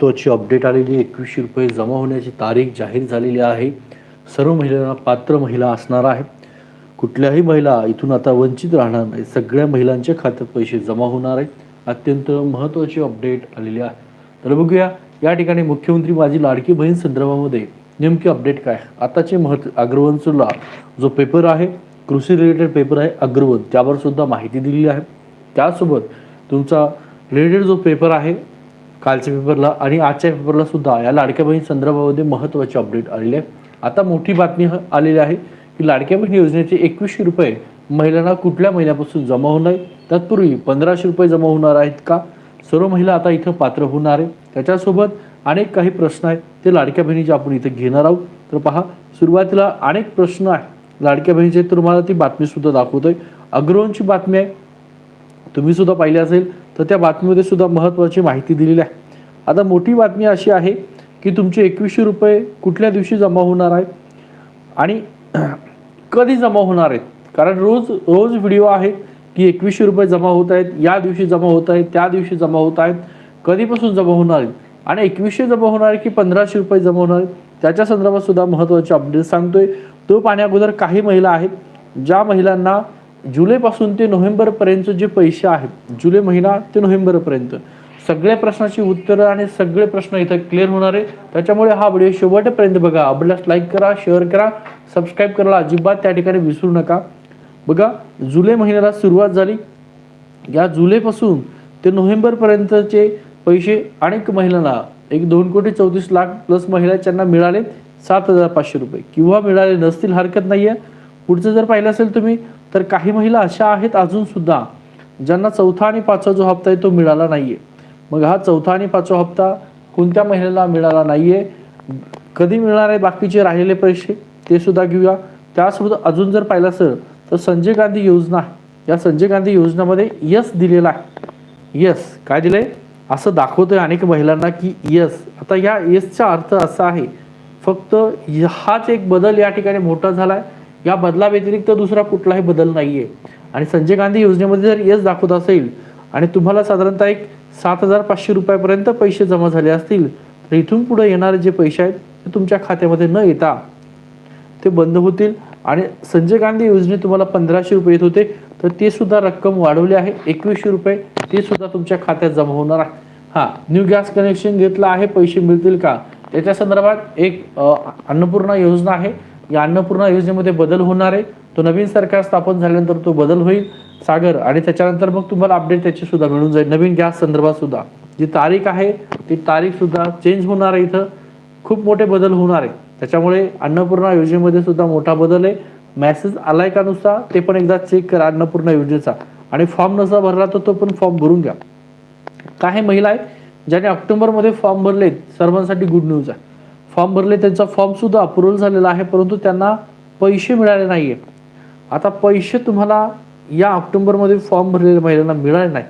त्वची update आलेली आहे. एकवीसशे रुपये जमा होण्याची तारीख जाहीर झालेली आहे. सर्व महिलांना पात्र महिला असणार आहे कुठल्याही महिला इथून आता वंचित राहणार नाही. सगळ्या महिलांच्या खात्यात पैसे जमा होणार आहेत. अत्यंत महत्त्वाची अपडेट आलेली आहे. तर बघूया या ठिकाणी मुख्यमंत्री माझी लाडकी बहीण संदर्भामध्ये नेमकी अपडेट काय आताचे महत्त्व अग्रवंशला जो पेपर आहे कृषी रिलेटेड पेपर आहे अग्रवंत त्यावर सुद्धा माहिती दिलेली आहे. त्यासोबत तुमचा रिलेटेड जो पेपर आहे कालच्या पेपरला आणि आजच्या पेपरला सुद्धा या लाडक्या बहीण संदर्भामध्ये महत्त्वाची अपडेट आलेली आहे आता मोठी बातमी आलेली आहे की लाडक्या बहीण योजनेचे एकवीसशे रुपये महिलांना कुठल्या महिन्यापासून जमा होणार आहे तत्पूर्वी पंधराशे रुपये जमा होणार आहेत का? सर्व महिला आता इथं पात्र होणार आहे त्याच्यासोबत अनेक काही प्रश्न आहेत. ते लाडक्या बहिणीचे आपण इथं घेणार आहोत तर पहा सुरुवातीला अनेक प्रश्न आहे लाडक्या बहिणीचे तर तुम्हाला ती बातमी सुद्धा दाखवतोय. अग्रवंची बातमी आहे. तुम्ही सुद्धा पाहिली असेल. तर त्या बातमीमध्ये सुद्धा महत्त्वाची माहिती दिलेली आहे. आता मोठी बातमी अशी आहे की तुमचे एकवीसशे रुपये कुठल्या दिवशी जमा होणार आहेत? आणि कधी जमा होणार आहेत? कारण रोज रोज व्हिडिओ आहेत की एकवीसशे रुपये जमा होत आहेत या दिवशी जमा होत आहेत त्या दिवशी जमा होत आहेत कधीपासून जमा होणार आहेत? आणि एकवीसशे जमा होणार आहे की पंधराशे रुपये जमा होणार आहेत? त्याच्या संदर्भात सुद्धा महत्त्वाचे अपडेट सांगतोय. तो पाण्या अगोदर काही महिला आहेत ज्या महिलांना जुलैपासून ते नोव्हेंबरपर्यंत जे पैसे आहेत जुलै महिना ते नोव्हेंबरपर्यंत सगळ्या प्रश्नाची उत्तरं आणि सगळे प्रश्न इथं क्लिअर होणार आहे त्याच्यामुळे हा व्हिडिओ शेवटपर्यंत बघा. आपल्यास लाईक करा शेअर करा सबस्क्राईब करायला अजिबात त्या ठिकाणी विसरू नका. बघा जुलै महिन्याला सुरुवात झाली. या जुलैपासून ते नोव्हेंबरपर्यंतचे पैसे अनेक महिलांना एक दोन कोटी चौतीस लाख प्लस महिला त्यांना मिळाले सात हजार पाचशे रुपये. किंवा मिळाले नसतील हरकत नाही आहे पुढचं जर पाहिलं असेल तुम्ही तर काही महिला अशा आहेत अजून सुद्धा ज्यांना चौथा आणि पाचवा जो हप्ता आहे तो मिळाला नाहीये. मग हा चौथा आणि पाचवा हप्ता कोणत्या महिलेला मिळाला नाहीये? कधी मिळणार आहे बाकीचे राहिलेले पैसे? ते सुद्धा घेऊया. त्यासोबत अजून जर पाहिलं असेल तर संजय गांधी योजना या संजय गांधी योजनामध्ये यस दिलेला आहे. यस. काय दिलंय? असं दाखवतोय अनेक महिलांना की यस. आता या यसचा अर्थ असा आहे फक्त हाच एक बदल या ठिकाणी मोठा झालाय. या बदला व्यतिरिक्त दुसरा कुठलाही बदल नाहीये. आणि संजय गांधी योजनेमध्ये जर यश दाखवत असेल आणि तुम्हाला साधारणतः एक सात हजार पाचशे रुपयापर्यंत पैसे जमा झाले असतील तर इथून पुढे येणारे जे पैसे आहेत ते तुमच्या खात्यामध्ये न येता ते बंद होतील. आणि संजय गांधी योजनेत तुम्हाला पंधराशे रुपये येत होते तर ते सुद्धा रक्कम वाढवली आहे. एकवीसशे रुपये ते सुद्धा तुमच्या खात्यात जमा होणार आहे. हा न्यू गॅस कनेक्शन घेतलं आहे पैसे मिळतील का? त्याच्या संदर्भात एक अन्नपूर्णा योजना आहे. या अन्नपूर्णा योजनेमध्ये बदल होणार आहे. तो नवीन सरकार स्थापन झाल्यानंतर तो बदल होईल. सागर आणि त्याच्यानंतर मग तुम्हाला अपडेट त्याची सुद्धा मिळून जाईल. नवीन गॅस संदर्भात सुद्धा. जी तारीख आहे ती तारीख सुद्धा चेंज होणार आहे इथं. खूप मोठे बदल होणार आहे. त्याच्यामुळे अन्नपूर्णा योजनेमध्ये सुद्धा मोठा बदल आहे. मॅसेज आलाय का नुसता ते पण एकदा चेक करा अन्नपूर्णा योजनेचा. आणि फॉर्म नसा भरला तर तो पण फॉर्म भरून घ्या. काही महिला आहेत ज्याने ऑक्टोबरमध्ये फॉर्म भरलेत. सर्वांसाठी गुड न्यूज आहे. फॉर्म भरले त्यांचा फॉर्मसुद्धा अप्रुव्हल झालेला आहे परंतु त्यांना पैसे मिळाले नाही आहे आता पैसे तुम्हाला या ऑक्टोबरमध्ये फॉर्म भरलेल्या महिलांना मिळाले नाही.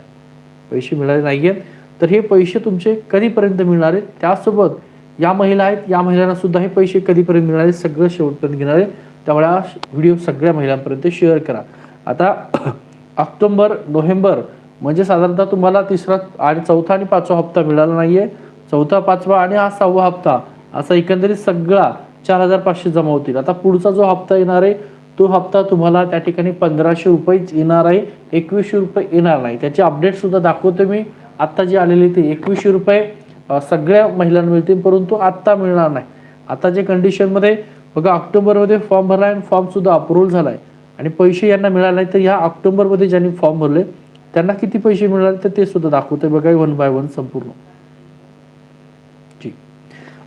पैसे मिळाले नाही आहेत तर हे पैसे तुमचे कधीपर्यंत मिळणार आहेत? त्यासोबत या महिला आहेत या महिलांना सुद्धा हे पैसे कधीपर्यंत मिळणार आहेत? सगळं शेवटपर्यंत घेणार आहे. त्यामुळे हा व्हिडिओ सगळ्या महिलांपर्यंत शेअर करा. आता ऑक्टोंबर नोव्हेंबर म्हणजे साधारणतः तुम्हाला तिसरा आणि चौथा आणि पाचवा हप्ता मिळाला नाही आहे चौथा पाचवा आणि हा सहावा हप्ता असा एकंदरीत सगळा चार हजार पाचशे जमा होतील. आता पुढचा जो हप्ता येणार आहे तो हप्ता तुम्हाला त्या ठिकाणी पंधराशे रुपयेच येणार आहे. एकवीसशे रुपये येणार नाही. त्याचे अपडेट सुद्धा दाखवतो मी. आत्ता जे आलेले ते एकवीसशे रुपये सगळ्या महिलांना मिळतील परंतु आत्ता मिळणार नाही. आता जे कंडिशनमध्ये बघा ऑक्टोबरमध्ये फॉर्म भरला आणि फॉर्मसुद्धा अप्रूव्हल झाला आहे आणि पैसे यांना मिळाले नाही तर ह्या ऑक्टोबरमध्ये ज्यांनी फॉर्म भरले त्यांना किती पैसे मिळाले तर ते सुद्धा दाखवतोय. बघा वन बाय वन संपूर्ण.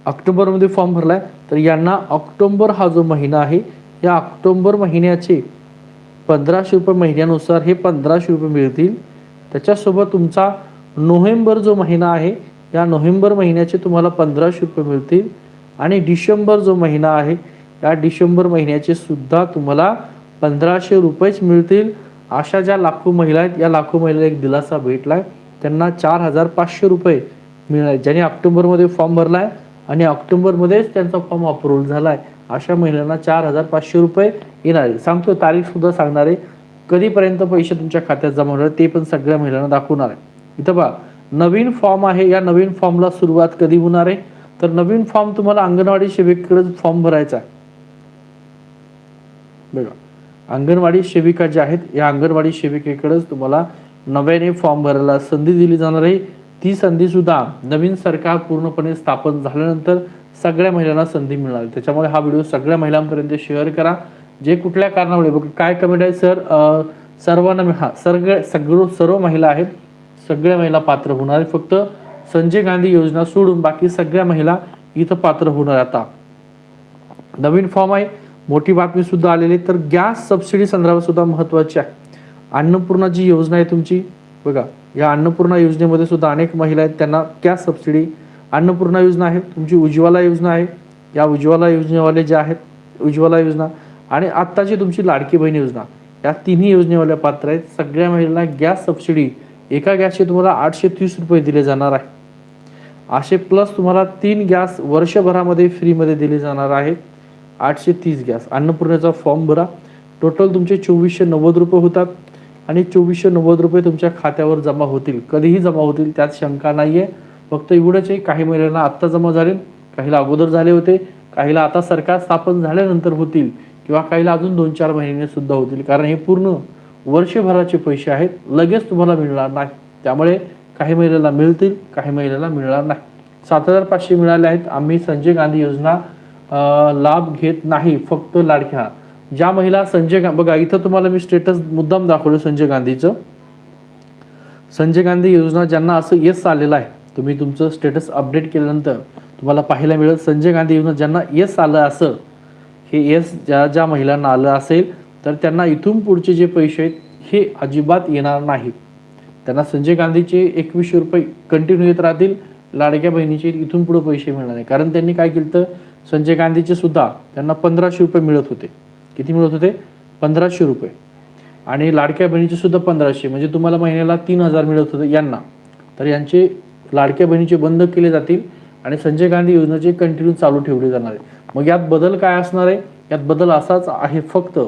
ऑक्टोबरमध्ये फॉर्म आहे तर यांना ऑक्टोबर हा जो महिना आहे या ऑक्टोबर महिन्याचे पंधराशे रुपये महिन्यानुसार हे पंधराशे रुपये मिळतील. त्याच्यासोबत तुमचा नोव्हेंबर जो महिना आहे या नोव्हेंबर महिन्याचे तुम्हाला पंधराशे रुपये मिळतील. आणि डिसेंबर जो महिना आहे या डिसेंबर महिन्याचे सुद्धा तुम्हाला पंधराशे रुपयेच मिळतील. अशा ज्या लाखो महिला आहेत या लाखो महिला एक दिलासा भेटलाय. त्यांना चार हजार पाचशे रुपये मिळाले ज्यांनी ऑक्टोबरमध्ये फॉर्म भरला आहे आणि ऑक्टोबरमध्येच त्यांचा फॉर्म अप्रूव्हल झाला आहे अशा महिलांना चार हजार पाचशे रुपये येणार आहे सांगतो तारीखसुद्धा सांगणार आहे. कधीपर्यंत पैसे तुमच्या खात्यात जमा होणार ते पण सगळ्या महिलांना दाखवणार आहे. इथं बघा नवीन फॉर्म आहे. या नवीन फॉर्मला सुरुवात कधी होणार आहे? तर नवीन फॉर्म तुम्हाला अंगणवाडी सेविकेकडेच फॉर्म भरायचा आहे. बघा अंगणवाडी सेविका ज्या आहेत या अंगणवाडी सेविकेकडेच तुम्हाला नव्याने फॉर्म भरायला संधी दिली जाणार आहे. ती संधी सुद्धा नवीन सरकार पूर्णपणे स्थापन झाल्यानंतर सगळ्या महिलांना संधी मिळणार. त्याच्यामुळे हा व्हिडिओ सगळ्या महिलांपर्यंत शेअर करा. जे कुठल्या कारणामुळे बघ काय कमेंट आहे सर सर्वांना मिळ- हा सगळ्या सगळं सर्व महिला आहेत. सगळ्या महिला पात्र होणार आहेत. फक्त संजय गांधी योजना सोडून बाकी सगळ्या महिला इथं पात्र होणार आता. नवीन फॉर्म आहे. मोठी बातमी सुद्धा आलेली तर गॅस सबसिडी संदर्भात सुद्धा महत्वाची आहे. अन्नपूर्णा जी योजना आहे तुमची बघा या अन्नपूर्णा योजनेमध्ये सुद्धा अनेक महिला आहेत. त्यांना गॅस सबसिडी अन्नपूर्णा योजना आहे. तुमची उज्ज्वला योजना आहे. या उज्ज्वला योजनेवाले जे आहेत उज्ज्वला योजना आणि आत्ताची तुमची लाडकी बहीण योजना या तिन्ही योजनेवाल्या पात्र आहेत. सगळ्या महिलांना गॅस सबसिडी एका गॅसचे तुम्हाला आठशे तीस रुपये दिले जाणार आहे. असे प्लस तुम्हाला तीन गॅस वर्षभरामध्ये फ्रीमध्ये दिले जाणार आहे आठशे तीस गॅस. अन्नपूर्णेचा फॉर्म भरा. टोटल तुमचे चोवीसशे नव्वद रुपये होतात. आणि चोवीसशे नव्वद रुपये तुमच्या खात्यावर जमा होतील. कधीही जमा होतील त्यात शंका नाही आहे फक्त एवढंच आहे काही महिलांना आत्ता जमा झाले काहीला अगोदर झाले होते काहीला आता सरकार स्थापन झाल्यानंतर होतील किंवा काहीला अजून दोन चार महिने सुद्धा होतील. कारण हे पूर्ण वर्षभराचे पैसे आहेत लगेच तुम्हाला मिळणार नाही. त्यामुळे काही महिलांना मिळतील काही महिलांना मिळणार नाही. सात हजार पाचशे मिळाले आहेत. आम्ही संजय गांधी योजना लाभ घेत नाही. फक्त लाडक्या. ज्या महिला संजय बघा इथं तुम्हाला मी स्टेटस मुद्दाम दाखवलं संजय गांधीचं. संजय गांधी योजना ज्यांना असं येस आलेलं आहे तुम्ही तुमचं स्टेटस अपडेट केल्यानंतर तुम्हाला पाहायला मिळेल संजय गांधी योजना ज्यांना येस आलं असं. हे येस ज्या ज्या महिलांना आलं असेल तर त्यांना इथून पुढचे जे पैसे आहेत हे अजिबात येणार नाहीत त्यांना संजय गांधीचे एकवीसशे रुपये कंटिन्यू येत राहतील लाडक्या बहिणीचे इथून पुढे पैसे मिळणार नाही. कारण त्यांनी काय केलं तर संजय गांधीचे सुद्धा त्यांना पंधराशे रुपये मिळत होते. किती मिळत होते? पंधराशे रुपये. आणि लाडक्या बहिणीचे सुद्धा पंधराशे. म्हणजे तुम्हाला महिन्याला तीन हजार मिळत होते यांना. तर यांचे लाडक्या बहिणीचे बंद केले जातील आणि संजय गांधी योजनेचे कंटिन्यू चालू ठेवले जाणार आहे. मग यात बदल काय असणार आहे? यात बदल असाच आहे फक्त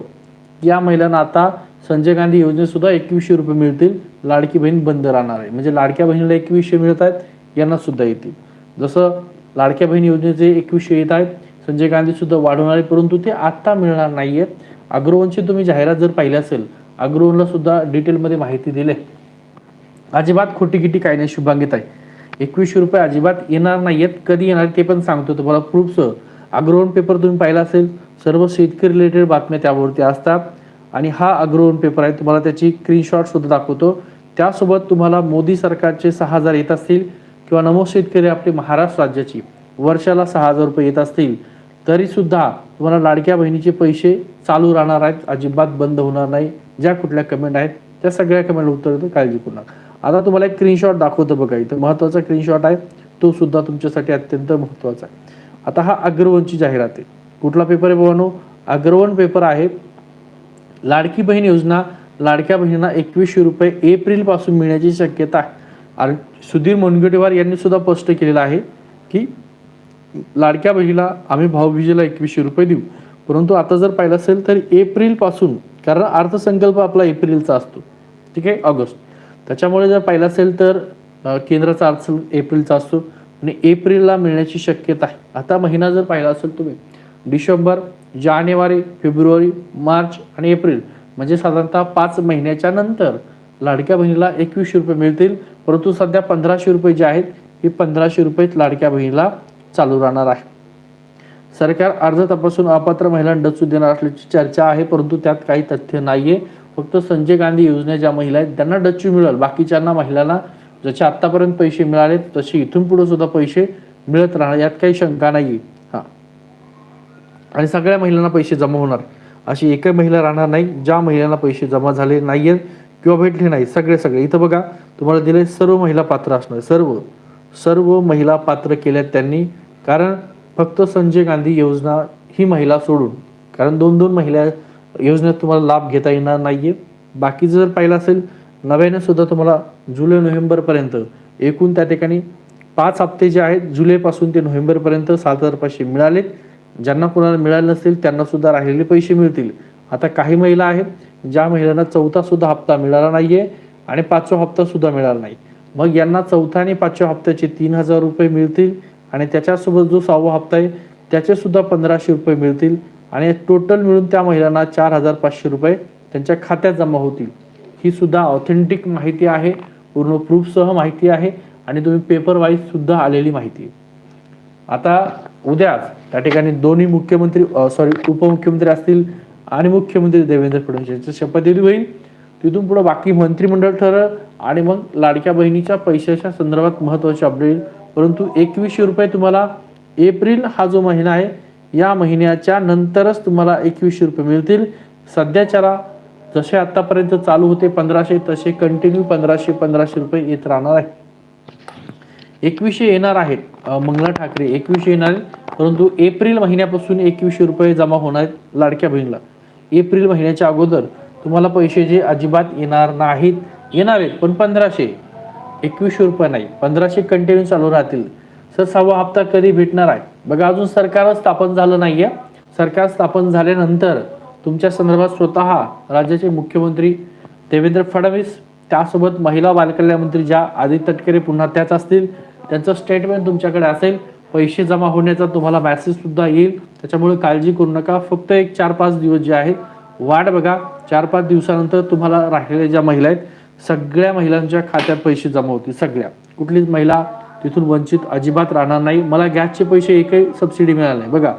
या महिलांना आता संजय गांधी योजनेसुद्धा एकवीसशे रुपये मिळतील. लाडकी बहीण बंद राहणार आहे. म्हणजे लाडक्या बहिणीला एकवीसशे मिळत आहेत यांना सुद्धा येतील. जसं लाडक्या बहीण योजनेचे एकवीसशे येत आहेत संजय गांधी सुद्धा वाढवणार आहे परंतु ते आत्ता मिळणार नाही आहेत अग्रवनची तुम्ही जाहिरात जर पाहिली असेल अग्रवनला सुद्धा डिटेलमध्ये माहिती दिली आहे. अजिबात खोटी किटी काही नाही शुभांगित आहे एकवीसशे रुपये अजिबात येणार नाहीयेत कधी येणार ते पण सांगतो तुम्हाला. प्रूफसह अग्रवन पेपर तुम्ही पाहिला असेल सर्व शेतकरी रिलेटेड बातम्या त्यावरती असतात. आणि हा अग्रवन पेपर आहे तुम्हाला त्याची स्क्रीनशॉट सुद्धा दाखवतो. त्यासोबत तुम्हाला मोदी सरकारचे सहा हजार येत असतील किंवा नमो शेतकरी आपली महाराष्ट्र राज्याची. वर्षाला सहा हजार रुपये येत असतील. तरी सुद्धा तुम्हाला लाडक्या बहिणीचे पैसे चालू राहणार आहेत. अजिबात बंद होणार नाही. ज्या कुठल्या कमेंट आहेत त्या सगळ्या कमेंट उत्तर काळजी करू नका. आता तुम्हाला एक स्क्रीनशॉट दाखवतो बघा. इथं महत्त्वाचा स्क्रीनशॉट आहे. तो सुद्धा तुमच्यासाठी अत्यंत महत्त्वाचा आहे. आता हा अग्रवनची जाहिरात आहे. कुठला पेपर आहे भावानो? अग्रवन पेपर आहे. लाडकी बहीण योजना लाडक्या बहिणींना एकवीसशे रुपये एप्रिलपासून मिळण्याची शक्यता आहे. आणि सुधीर मुनगंटीवार यांनी सुद्धा स्पष्ट केलेलं आहे की लाडक्या बहिणीला आम्ही भाऊबीजेला एकवीसशे रुपये देऊ. परंतु आता जर पाहिलं असेल तर एप्रिलपासून कारण अर्थसंकल्प आपला एप्रिलचा असतो. ठीक आहे? ऑगस्ट. त्याच्यामुळे जर पाहिलं असेल तर केंद्राचा अर्थ एप्रिलचा असतो आणि एप्रिलला मिळण्याची शक्यता आहे. आता महिना जर पाहिला असेल तुम्ही डिसेंबर जानेवारी फेब्रुवारी मार्च आणि एप्रिल म्हणजे साधारणतः पाच महिन्याच्या नंतर लाडक्या बहिणीला एकवीसशे रुपये मिळतील. परंतु सध्या पंधराशे रुपये जे आहेत हे पंधराशे रुपये लाडक्या बहिणीला चालू राहणार आहे. सरकार अर्ज तपासून अपात्र महिलांना डचू देणार असल्याची चर्चा आहे परंतु त्यात काही तथ्य नाहीये. फक्त संजय गांधी योजना ज्या महिला आहेत त्यांना डच्चू मिळेल. बाकीच्यांना महिलांना जसे आतापर्यंत पैसे मिळाले तसे इथून पुढे सुद्धा पैसे मिळत राहणार यात काही शंका नाही हा. आणि सगळ्या महिलांना पैसे जमा होणार. अशी एकही महिला राहणार नाही ज्या महिलांना पैसे जमा झाले नाहीयेत किंवा भेटले नाही सगळे सगळे. इथं बघा तुम्हाला दिले सर्व महिला पात्र असणार. सर्व सर्व महिला पात्र केल्या त्यांनी. कारण फक्त संजय गांधी योजना ही महिला सोडून कारण दोन दोन महिला योजनेत तुम्हाला लाभ घेता येणार नाहीये. बाकीचं जर पाहिलं असेल नव्याने सुद्धा तुम्हाला जुलै नोव्हेंबरपर्यंत एकूण त्या ठिकाणी पाच हप्ते जे आहेत जुलैपासून ते नोव्हेंबरपर्यंत सात हजार पाचशे मिळालेत ज्यांना कोणाला मिळाले नसतील त्यांना सुद्धा राहिलेले पैसे मिळतील. आता काही महिला आहेत ज्या महिलांना चौथा सुद्धा हप्ता मिळाला नाहीये आणि पाचवा हप्ता सुद्धा मिळाला नाही. मग यांना चौथ्या आणि पाचव्या हप्त्याचे तीन हजार रुपये मिळतील आणि त्याच्यासोबत जो सहावा हप्ता आहे त्याचे सुद्धा पंधराशे रुपये मिळतील आणि टोटल मिळून त्या महिलांना चार हजार पाचशे रुपये त्यांच्या खात्यात जमा होतील. ही सुद्धा ऑथेंटिक माहिती आहे पूर्ण प्रूफसह माहिती आहे आणि तुम्ही पेपर वाईज सुद्धा आलेली माहिती आता उद्याच त्या ठिकाणी दोन्ही मुख्यमंत्री सॉरी उपमुख्यमंत्री असतील आणि मुख्यमंत्री देवेंद्र फडणवीस यांची शपथविधी होईल. तिथून पुढे बाकी मंत्रिमंडळ ठरल आणि मग लाडक्या बहिणीच्या पैशाच्या संदर्भात महत्त्वाचे अपडेट परंतु एकवीसशे रुपये तुम्हाला एप्रिल हा जो महिना आहे या महिन्याच्या नंतरच तुम्हाला एकवीसशे रुपये मिळतील. सध्याच्याला जसे आतापर्यंत चालू होते पंधराशे तसे कंटिन्यू पंधराशे पंधराशे रुपये येत राहणार आहे. एकवीसशे येणार आहेत. मंगला ठाकरे एकवीसशे येणार आहेत. परंतु एप्रिल महिन्यापासून एकवीसशे रुपये जमा होणार आहेत लाडक्या बहिणीला. एप्रिल महिन्याच्या अगोदर तुम्हाला पैसे जे अजिबात येणार नाहीत येणार आहेत. पण पंधराशे एकवीसशे रुपये नाही पंधराशे कंटिन्यू चालू राहतील. सर सहावा हप्ता कधी भेटणार आहे? बघा अजून सरकारच स्थापन झालं नाही आहे. सरकार स्थापन झाल्यानंतर तुमच्या संदर्भात स्वतः राज्याचे मुख्यमंत्री देवेंद्र फडणवीस त्यासोबत महिला बालकल्याण मंत्री ज्या आदित्य तटकरे पुन्हा त्याच असतील त्यांचं स्टेटमेंट तुमच्याकडे असेल. पैसे जमा होण्याचा तुम्हाला मॅसेज सुद्धा येईल. त्याच्यामुळे काळजी करू नका. फक्त एक चार पाच दिवस जे आहेत वाट बघा. चार पाच दिवसानंतर तुम्हाला राहिलेल्या ज्या महिला आहेत सगळ्या महिलांच्या खात्यात पैसे जमा होतील सगळ्या. कुठलीच महिला तिथून वंचित अजिबात राहणार नाही. मला गॅसचे पैसे एकही सबसिडी मिळाले नाही. बघा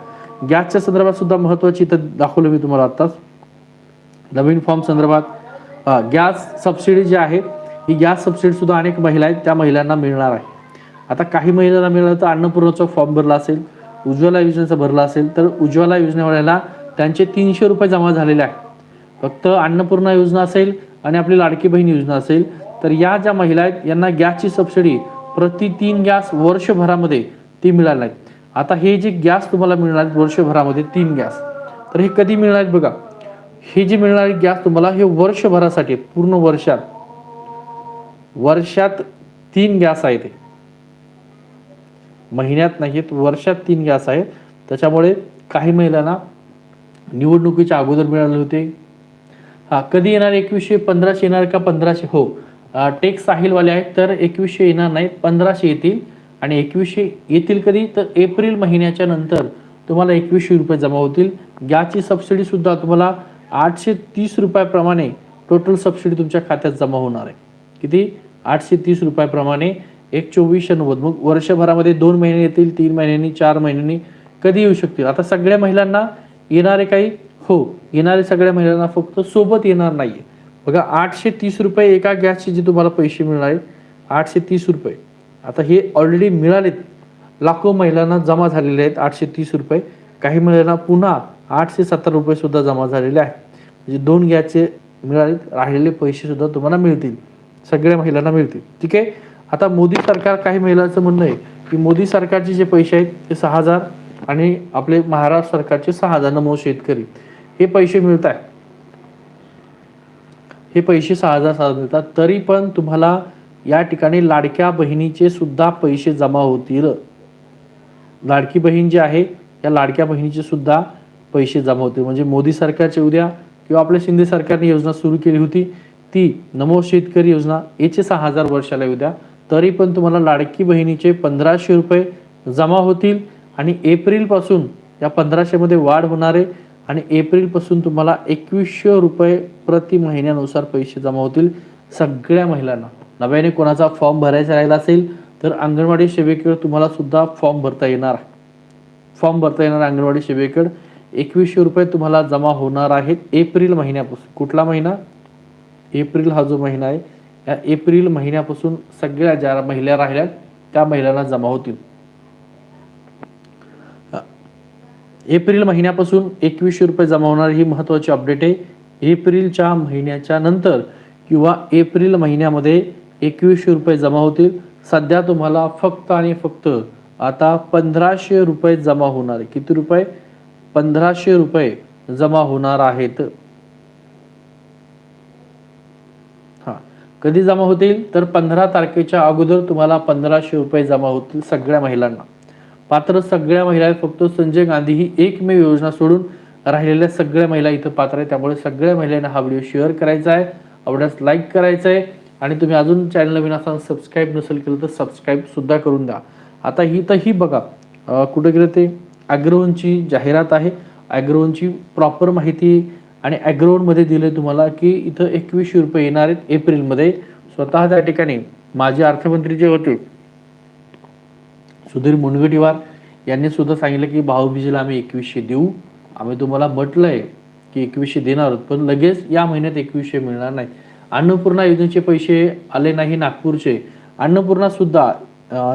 गॅसच्या संदर्भात सुद्धा महत्वाची इथं दाखवलं मी तुम्हाला आत्ताच. नवीन फॉर्म संदर्भात गॅस सबसिडी जी आहे ही गॅस सबसिडी सुद्धा अनेक महिला आहेत त्या महिलांना मिळणार आहे. आता काही महिलांना मिळालं तर अन्नपूर्णाचा फॉर्म भरला असेल उज्ज्वला योजनेचा भरला असेल तर उज्ज्वला योजनेवाल्याला त्यांचे तीनशे रुपये जमा झालेले आहेत फक्त अन्नपूर्णा योजना असेल आणि आपली लाडकी बहीण योजना असेल तर या ज्या महिला आहेत यांना गॅसची सबसिडी प्रति तीन गॅस वर्षभरामध्ये ती मिळाली नाही. आता हे जे गॅस तुम्हाला मिळणार आहेत वर्षभरामध्ये तीन गॅस तर हे कधी मिळणार आहेत बघा. हे जे मिळणारे गॅस तुम्हाला हे वर्षभरासाठी पूर्ण वर्षात वर्षात तीन गॅस आहेत महिन्यात नाहीत वर्षात तीन गॅस आहेत. त्याच्यामुळे काही महिलांना निवडणुकीच्या अगोदर मिळाले होते हां कधी येणार एकवीसशे पंधराशे येणार का पंधराशे? हो. टेक साहिलवाले आहेत तर एकवीसशे येणार नाहीत पंधराशे येतील. आणि एकवीसशे येतील कधी तर एप्रिल महिन्याच्या नंतर तुम्हाला एकवीसशे रुपये जमा होतील. गॅसची सबसिडी सुद्धा तुम्हाला आठशे तीस रुपयाप्रमाणे टोटल सबसिडी तुमच्या खात्यात जमा होणार आहे. किती? आठशे तीस रुपयाप्रमाणे एक चोवीसशे नव्वद. मग वर्षभरामध्ये दोन महिने येतील तीन महिन्यांनी चार महिन्यांनी कधी येऊ शकतील? आता सगळ्या महिलांना येणारे काही हो येणारे सगळ्या महिलांना फक्त सोबत येणार नाहीये. बघा आठशे तीस रुपये एका गॅसचे जे तुम्हाला पैसे मिळणार आहेत आठशे तीस रुपये. आता हे ऑलरेडी मिळालेत. लाखो महिलांना जमा झालेले आहेत आठशे तीस रुपये. काही महिलांना पुन्हा आठशे सत्तर रुपये सुद्धा जमा झालेले आहेत. म्हणजे दोन गॅसचे मिळालेत राहिलेले पैसे सुद्धा तुम्हाला मिळतील. सगळ्या महिलांना मिळतील. ठीक आहे? आता मोदी सरकार काही महिलांचं म्हणणं आहे की मोदी सरकारचे जे पैसे आहेत ते सहा हजार आणि आपले महाराष्ट्र सरकारचे सहा हजार नमो शेतकरी. हे पैसे मिळत आहे हे पैसे सहा हजार सहा मिळतात तरी पण तुम्हाला या ठिकाणी लाडक्या बहिणीचे सुद्धा पैसे जमा होतील. लाडकी बहीण जी आहे या लाडक्या बहिणीचे सुद्धा पैसे जमा होतील. म्हणजे मोदी सरकारचे उद्या किंवा आपल्या शिंदे सरकारने योजना सुरू केली होती ती नमो शेतकरी योजना याचे सहा हजार वर्षाला उद्या. तरी पण तुम्हाला लाडकी बहिणीचे पंधराशे रुपये जमा होतील आणि एप्रिलपासून या पंधराशेमध्ये वाढ होणारे आहे. आणि एप्रिलपासून तुम्हाला एकवीसशे रुपये प्रति महिन्यानुसार पैसे जमा होतील सगळ्या महिलांना. नव्याने कोणाचा फॉर्म भरायचा राहिला असेल तर अंगणवाडी सेवेकडे तुम्हाला सुद्धा फॉर्म भरता येणार आहे. फॉर्म भरता येणार आहे अंगणवाडी सेवेकडे. एकवीसशे रुपये तुम्हाला जमा होणार आहेत एप्रिल महिन्यापासून. कुठला महिना? एप्रिल हा जो महिना आहे या एप्रिल महिन्यापासून सगळ्या ज्या महिला राहिल्या त्या महिलांना जमा होतील. एप्रिल महिन्यापासून एकवीसशे रुपये जमा होणार ही महत्त्वाची अपडेट आहे. एप्रिलच्या महिन्याच्या नंतर किंवा एप्रिल महिन्यामध्ये एकवीसशे रुपये जमा होतील. सध्या तुम्हाला फक्त आणि फक्त आता पंधराशे रुपये जमा होणार. किती रुपये? पंधराशे रुपये जमा होणार आहेत. हा. कधी जमा होतील? तर पंधरा तारखेच्या अगोदर तुम्हाला पंधराशे रुपये जमा होतील सगळ्या महिलांना. पात्र सगळ्या महिला आहेत फक्त संजय गांधी ही एकमेव योजना सोडून राहिलेल्या सगळ्या महिला इथं पात्र आहेत. त्यामुळे सगळ्या महिलांना हा व्हिडिओ शेअर करायचा आहे. आवडल्यास लाईक करायचा आहे. आणि तुम्ही अजून चॅनल नवीन असाल सबस्क्राईब नसेल केलं तर सबस्क्राईब सुद्धा करून द्या. आता ही तर ही बघा कुठं गेलं ते? ॲग्रोवनची जाहिरात आहे. ॲग्रोवनची प्रॉपर माहिती आणि ॲग्रोवनमध्ये दिले तुम्हाला की इथं एकवीसशे रुपये येणार आहेत एप्रिलमध्ये. स्वतः त्या ठिकाणी माजी अर्थमंत्री जे होते सुधीर मुनगटीवार यांनी सुद्धा सांगितलं की भाऊबीजेला आम्ही एकवीसशे देऊ. आम्ही तुम्हाला म्हटलंय की एकवीसशे देणार आहोत पण लगेच या महिन्यात एकवीसशे मिळणार नाही. अन्नपूर्णा योजनेचे पैसे आले नाही नागपूरचे. अन्नपूर्णा सुद्धा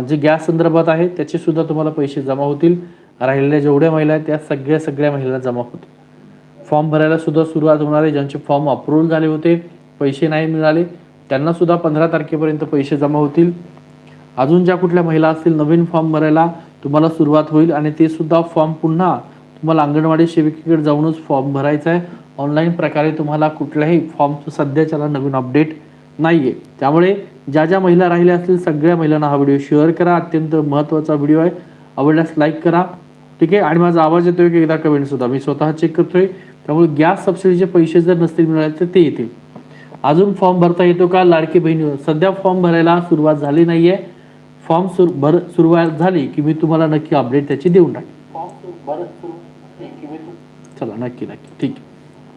जे गॅस संदर्भात आहे त्याचे सुद्धा तुम्हाला पैसे जमा होतील. राहिलेल्या जेवढ्या महिला आहेत त्या सगळ्या सगळ्या महिला जमा होतील. फॉर्म भरायला सुद्धा सुरुवात होणार आहे. ज्यांचे फॉर्म अप्रूव्ह झाले होते पैसे नाही मिळाले त्यांना सुद्धा पंधरा तारखेपर्यंत पैसे जमा होतील. अजून ज्या कुठल्या महिला असतील नवीन फॉर्म भरायला तुम्हाला सुरुवात होईल आणि ते सुद्धा फॉर्म पुन्हा तुम्हाला अंगणवाडी सेविकेकडे जाऊनच फॉर्म भरायचा आहे. ऑनलाईन प्रकारे तुम्हाला कुठल्याही फॉर्मचं सध्याच्याला नवीन अपडेट नाही आहे त्यामुळे ज्या ज्या महिला राहिल्या असतील सगळ्या महिलांना हा व्हिडिओ शेअर करा. अत्यंत महत्त्वाचा व्हिडिओ आहे. आवडल्यास लाईक करा. ठीक आहे? आणि माझा आवाज येतोय की एकदा कमेंट सुद्धा? मी स्वतः चेक करतोय. त्यामुळे गॅस सबसिडीचे पैसे जर नसतील मिळाले तर ते येतील. अजून फॉर्म भरता येतो का? लाडकी बहिणी सध्या फॉर्म भरायला सुरुवात झाली नाही आहे फॉर्म सुरू भर सुरुवात झाली की मी तुम्हाला नक्की अपडेट त्याची देऊन टाकेन. चला नक्की नक्की ठीक आहे.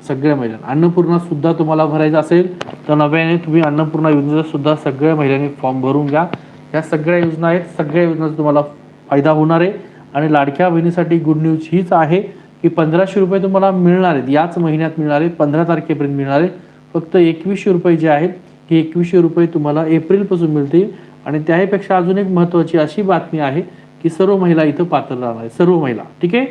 सगळ्या महिलांना. अन्नपूर्णा सुद्धा तुम्हाला भरायचं असेल तर नव्याने तुम्ही अन्नपूर्णा योजनेचा सुद्धा सगळ्या महिलांनी फॉर्म भरून घ्या. या सगळ्या योजना आहेत सगळ्या योजनांचा तुम्हाला फायदा होणार आहे. आणि लाडक्या बहिणीसाठी गुड न्यूज हीच आहे की पंधराशे रुपये तुम्हाला मिळणार आहेत. याच महिन्यात मिळणार आहेत पंधरा तारखेपर्यंत मिळणार आहेत. फक्त एकवीसशे रुपये जे आहेत की एकवीसशे रुपये तुम्हाला एप्रिलपासून मिळतील. आणि त्याहीपेक्षा अजून एक महत्त्वाची अशी बातमी आहे की सर्व महिला इथं पात्र राहणार सर्व महिला. ठीक आहे?